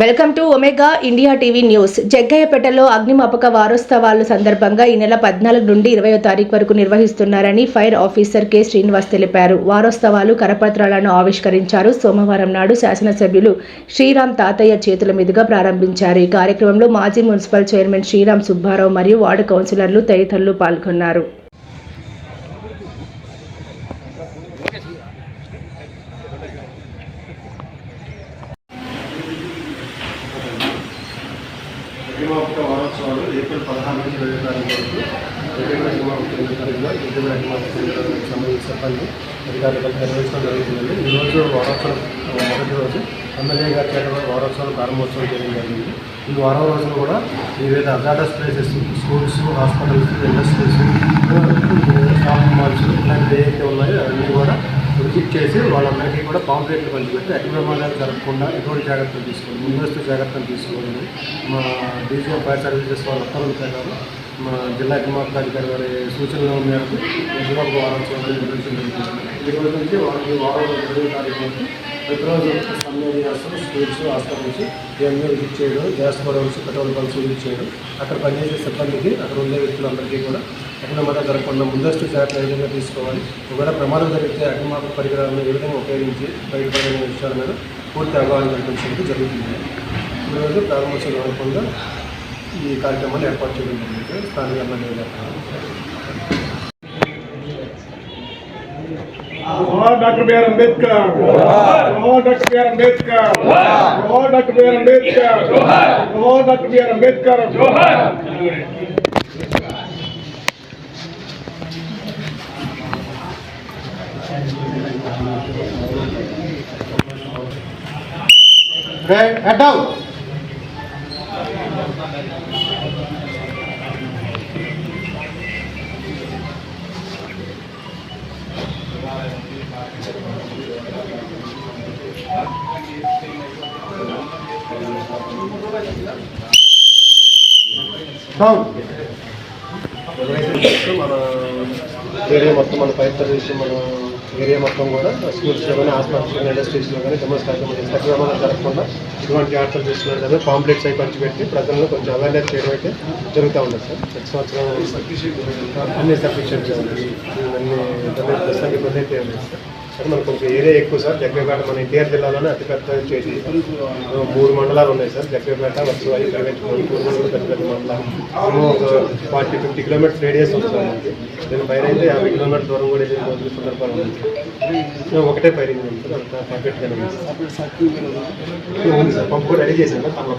Welcome to Omega India TV news. జగ్గయ్యపేటలో అగ్నిమాపక వారోత్సవాలు సందర్భంగా ఈ నెల పద్నాలుగు నుండి ఇరవయో తారీఖు వరకు నిర్వహిస్తున్నారని ఫైర్ ఆఫీసర్ కె. శ్రీనివాస్ తెలిపారు. వారోత్సవాలు కరపత్రాలను ఆవిష్కరించారు. సోమవారం నాడు శాసనసభ్యులు శ్రీరామ్ తాతయ్య చేతుల మీదుగా ప్రారంభించారు. ఈ కార్యక్రమంలో మాజీ మున్సిపల్ చైర్మన్ శ్రీరామ్ సుబ్బారావు మరియు వార్డు కౌన్సిలర్లు తదితరులు పాల్గొన్నారు అగ్నిమాపక వారోత్సవాలు ఏప్రిల్ పదహారు నుంచి ఇరవై తారీఖు వరకు ఎటువంటి అగ్నిమాపక కేంద్ర తారీఖులో ఎటువంటి అగ్నిమాపక కేంద్రానికి సంబంధించిన సిబ్బంది నిర్వహించడం జరుగుతుందండి ఈరోజు వారోత్సవం మొదటి రోజు ఎమ్మెల్యే గారి చేత కూడా వారోత్సవాలు ప్రారంభోత్సవం చేయడం జరిగింది ఈ వారం రోజులు కూడా వివిధ hazardous places schools hospitals industries shopping malls ఇలాంటివి ఏవైతే ఉన్నాయో అవన్నీ కూడా విజిట్ చేసి వాళ్ళందరికీ కూడా పాంప్లెట్లు పంచిపెట్టి అగ్ని ప్రమాదాలు జరగకుండా ఎటువంటి జాగ్రత్తలు తీసుకోవాలి ముందస్తు జాగ్రత్తలు తీసుకోండి. మా డీజీఎం ఫైర్ సర్వీసెస్ వాళ్ళ ఉత్తర్వుల మా జిల్లా అగ్నిమాపక అధికారి గారి సూచనల మేరకు అగ్నిమాపక వారోత్సవం ఇరవై ఈ నుంచి వాళ్ళకి వారం ఇరవై తారీఖు వరకు ప్రతిరోజు సమ్ ఏరియాస్ స్కూల్స్ హాస్పిటల్స్ ఇవన్నీ విజిట్ చేయడం gas godowns petrol bunks visit చేయడం అక్కడ పనిచేసే సిబ్బందికి అక్కడ ఉండే వ్యక్తులందరికీ కూడా అగ్నిమాత జరగకుండా ముందస్తు జాగ్రత్తలు ఏ విధంగా తీసుకోవాలి ఒకవేళ ప్రమాదం జరిగితే అగ్నిమాపక పరికరాలను ఏ విధంగా ఉపయోగించి బయటపడిన విషయాల మీద పూర్తి అవగాహన కల్పించడం జరుగుతుంది. ఈరోజు ప్రారంభోత్సవం అనుకుండా ఈ కార్యక్రమాన్ని ఏర్పాటు చేయడం జరిగింది. స్థానిక MLA doctor B R Ambedkar doctor B R Ambedkar doctor B R Ambedkar doctor B R Ambedkar Head down. మన ఏరియా మొత్తం మన ఫైర్ సర్వీస్ మన ఏరియా మొత్తం కూడా స్కూల్స్లో కానీ హాస్పిటల్స్లో కానీ ఇండస్ట్రీస్లో కానీ డెమోస్ కార్యక్రమం చేసి జరగకుండా ఇటువంటి ఆటలు చేస్తున్నారు కదా పాంప్లెట్స్ అవి పంచిపెట్టి ప్రజలను కొంచెం అవేర్నెస్ చేయడం అయితే జరుగుతూ ఉండదు సార్. ప్రతి సంవత్సరం అన్ని సఫిషియెంట్ అన్ని ప్రస్తుతానికి ఇబ్బంది అయితే ఏం సార్. సార్ మనకు కొంచెం ఏరియా ఎక్కువ సార్. జగ్గపేట మన ఎన్టీఆర్ జిల్లాలోనే అతిపెద్ద చేసి మూడు మండలాలు ఉన్నాయి సార్. జగ్గపేట వత్సవాయి ప్రైవేట్ మూడు మండలాలు పెద్ద పెద్ద మండలం ఒక ఫార్టీ ఫిఫ్టీ కిలోమీటర్స్ రేడియస్ ఉంది సార్ నేను పైన అయితే యాభై కిలోమీటర్ దూరం కూడా వెళ్ళిన రోజులు సందర్భాలు ఉన్నాయి ఒకటే పైరింగ్ ఉంది సార్. అంత పర్ఫెక్ట్గానే ఉంది సార్. పంపు కూడా రెడీ చేశాను సార్ తమ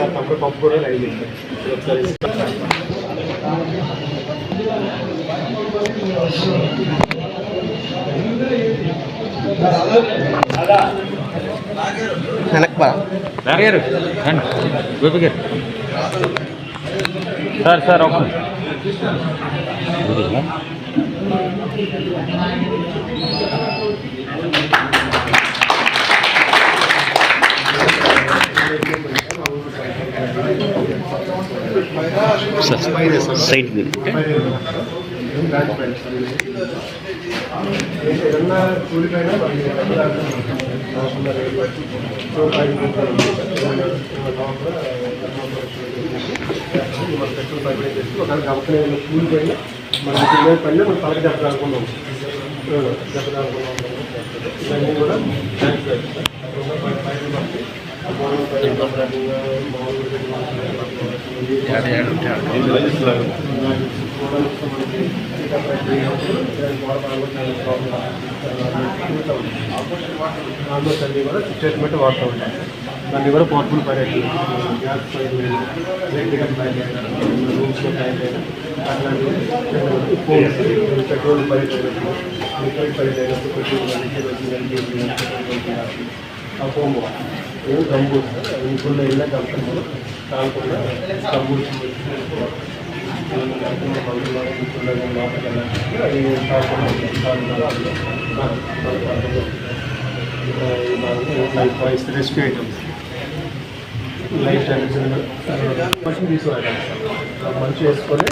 సార్ తమ్ముడు పంపు కూడా రెడీ చేశాను ఒకసారి గారు రండి గోపి గారు సార్ సార్ ఒక సైడ్ ఏదన్నా కూలిపోయినా మనకి రాకుండా సో మన పెట్రోల్ ఒకవేళ గమకనే కూలిపోయినా మన పైన మన పలక దెబ్బ రాకుండా దెబ్బ రాకుండా ఇవన్నీ కూడా ట్యాంక్స్ పైన మనకి కూడా స్టేట్మెంట్ వాడుతూ ఉంటాం దాన్ని కూడా portable fire gas fire electrical fire రూమ్స్లో phones petrol fire petrol ఆ ఫోమ్ ఏం గంబు ఇంట్లో ఇళ్ళ గంపలు కాకుండా గంబు rescue items life time question మంచి వేసుకొని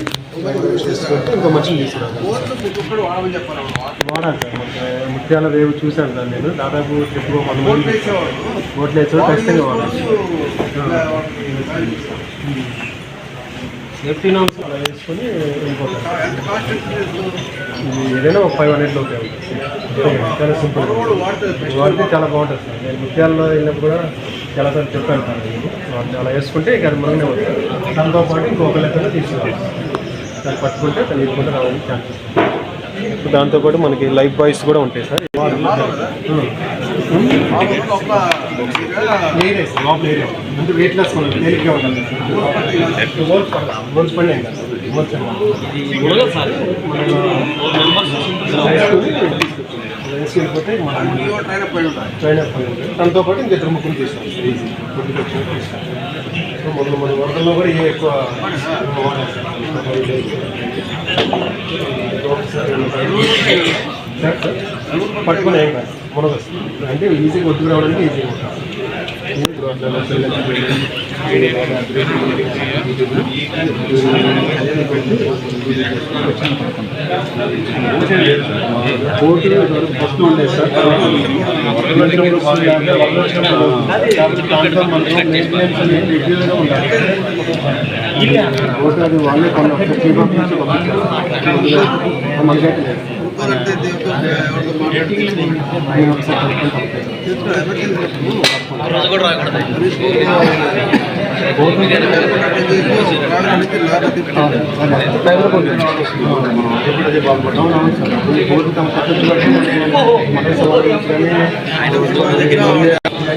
చేసుకుంటే ఇంకో మంచి తీసుకురావాలి వాడాలి సార్ ముత్యాల రేవు చూశాను సార్ నేను దాదాపు ట్రిప్ వన్ ఓట్లు వేసారు ఖచ్చితంగా వాడాలి సేఫ్టీ నామ్స్ అలా వేసుకొని వెళ్ళిపోతారు. ఇది ఏదైనా ఒక ఫైవ్ హండ్రెడ్ లోపే ఉంటుంది చాలా సింపుల్ వాడితే చాలా బాగుంటుంది సార్. నేను ముత్యాలలో వెళ్ళినప్పుడు కూడా చాలాసార్లు చెప్పాను సార్ నేను. వాటిని అలా వేసుకుంటే ఇక అది మనమే పాటు ఇంకొక లెక్కలో తీసుకురావాలి. దాన్ని పట్టుకుంటే దాన్ని ఇవ్వకుండా రావడానికి ఛాన్సెస్ దాంతోపాటు మనకి లైఫ్ బాయ్స్ కూడా ఉంటాయి సార్. అంటే వెయిట్ లెస్ తేలిగ్గా ఉండాలి మోల్స్ పడాలి మోల్స్ పడినా దాంతో పాటు ఇంకా ఇద్దరు ముగ్గురు తీస్తాం సో మొదలు మన వరదల్లో కూడా ఏ ఎక్కువ పట్టుకునే ఏం కాదు మునగ అంటే ఈజీగా ఒడ్డుకు రావడానికి ఈజీగా ఉంటుంది కోర్టు ఫస్ట్ ఉండేది సార్. దాంట్లో మనం రెగ్యులర్గా ఉండాలి కోర్టు అది వాళ్ళే మనకైతే లేదు నేను ఒకసారి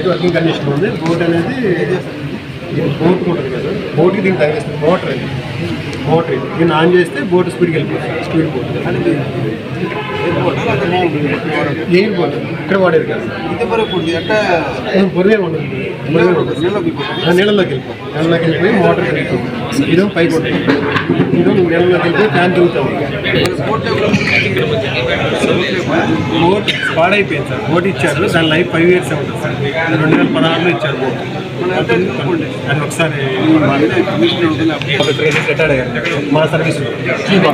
వర్కింగ్ కండిషన్ ఉంది. బోట్ అనేది బోట్ ఉంటుంది కదా బోట్కి దీన్ని తగిలిస్తుంది మోటర్ అది మోటర్ ఇది దీన్ని ఆన్ చేస్తే బోట్ స్పీడ్కి వెళ్ళిపోతుంది స్పీడ్ బోట్ ఎయిర్ బోట్ ఇక్కడ వాడేది కదా బొరివే ఉంటుంది నీళ్ళలోకి వెళ్ళిపోతుంది నీళ్ళలోకి వెళ్ళిపోయి మోటార్ తిరుగుతుంది ఇదో పైకి ఉంటుంది ఇదో నీళ్ళలోకి వెళ్ళిపోయి ఫ్యాన్ తిరుగుతాం బోట్ పాడైపోయింది సార్ బోట్ ఇచ్చారు. దాని లైఫ్ ఫైవ్ ఇయర్స్ ఉంటుంది సార్. రెండు వేల పదహారులో ఇచ్చారు బోట్. అది ఒకసారి మా సర్వీస్ చీఫ్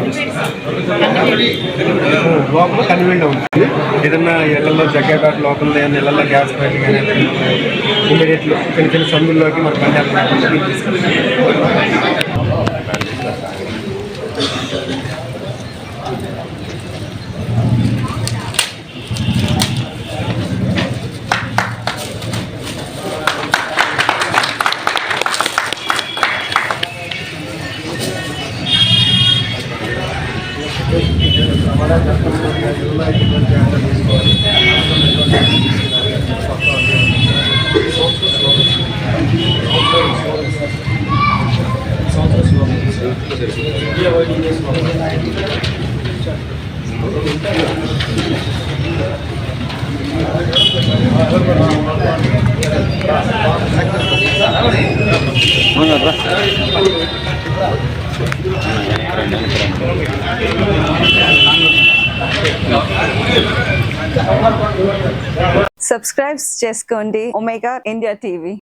లోపల కన్వీనెంట్ ఉంటుంది ఏదన్నా ఇళ్ళలో జగ్గేపేట లోపల ఏదైనా ఇళ్ళలో గ్యాస్ పైప్ కానీ ఇమీడియట్లీ చిన్న చిన్న సందుల్లోకి మన బండి సబ్స్క్రైబ్ చేసుకోండి ఒమేగా ఇండియా టీవీ